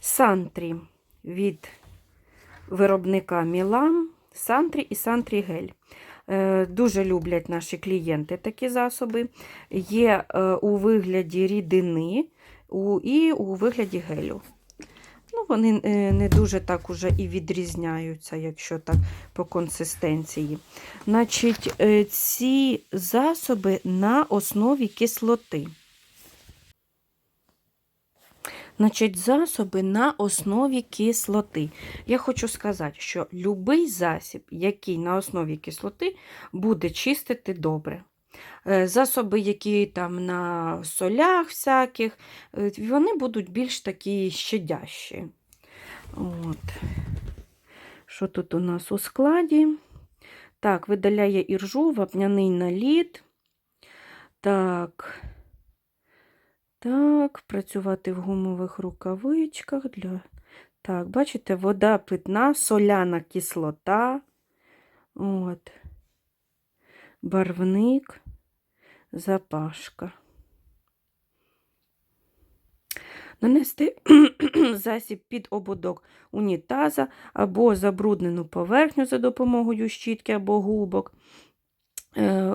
Сантрі від виробника Мілан, Сантрі і Сантрі Гель. Е, Дуже люблять наші клієнти такі засоби. Є е, у вигляді рідини і у вигляді гелю. Ну, вони е, не дуже так уже і відрізняються, якщо так по консистенції. Значить, ці засоби на основі кислоти. Значить, засоби на основі кислоти. Я хочу сказати, що будь-який засіб, який на основі кислоти, буде чистити добре. Е, Засоби, які там на солях всяких, е, вони будуть більш такі щадящі. От. Що тут у нас у складі? Так, видаляє іржу, вапняний наліт. Так. Так, працювати в гумових рукавичках. Для... Так, бачите, вода питна, соляна кислота. От. Барвник, запашка. Нанести засіб під ободок унітаза або забруднену поверхню за допомогою щітки або губок,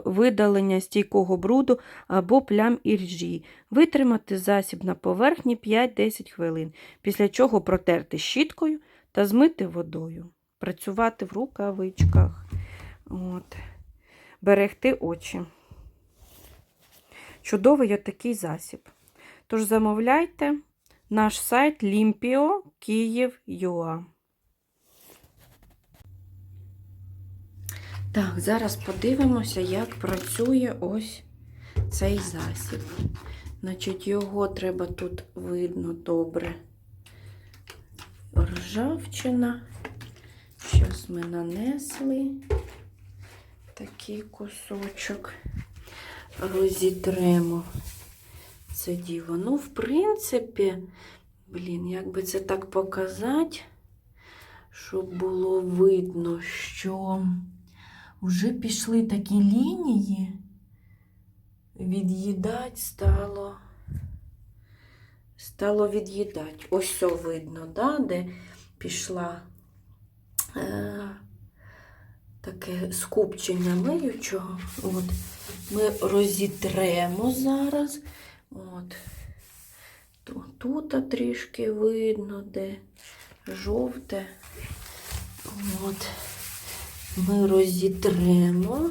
видалення стійкого бруду або плям іржі. Витримати засіб на поверхні 5-10 хвилин, після чого протерти щіткою та змити водою. Працювати в рукавичках. От. Берегти очі. Чудовий отакий засіб. Тож замовляйте наш сайт Limpio Так, зараз подивимося, як працює ось цей засіб. Значить, його треба тут видно добре. Ржавчина. Зараз ми нанесли такий кусочок. Розітремо це діло. Ну, в принципі, блін, як би це так показати, щоб було видно, що вже пішли такі лінії, від'їдать стало. Стало від'їдати. Ось все видно, да, де пішла е, таке скупчення миючого. От. Ми розітремо зараз. От. Тут трішки видно, де жовте. От. Ми розітремо.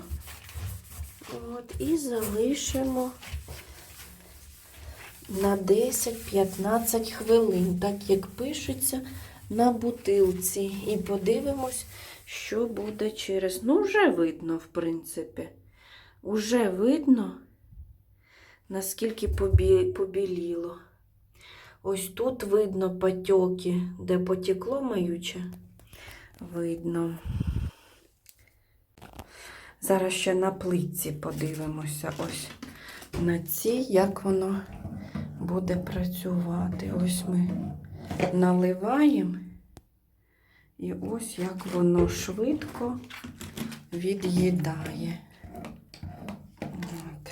От, і залишимо на 10-15 хвилин, так як пишеться на бутилці. І подивимось, що буде через. Ну, вже видно, в принципі. Уже видно, наскільки побі... побіліло. Ось тут видно потьоки, де потекло маюче. Видно. Зараз ще на плитці подивимося ось на цій, як воно буде працювати. Ось ми наливаємо. І ось як воно швидко від'їдає. От.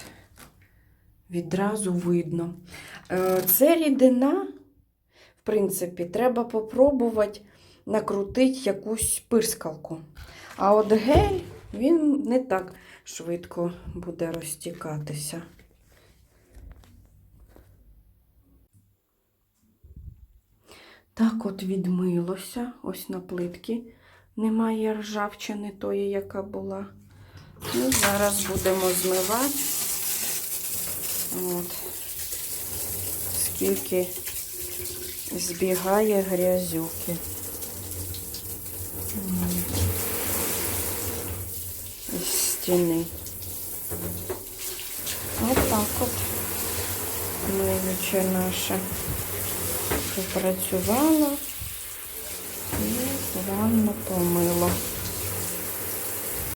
Відразу видно. Е, Це рідина, в принципі, треба попробувати накрутити якусь пирскалку. А от гель, він не так швидко буде розтікатися. Так от відмилося, ось на плитки. Немає ржавчини тої, яка була. Ну, зараз будемо змивати. От. Скільки збігає грязюки. Стіни. Отак от миюче наше попрацювало і ванну помило.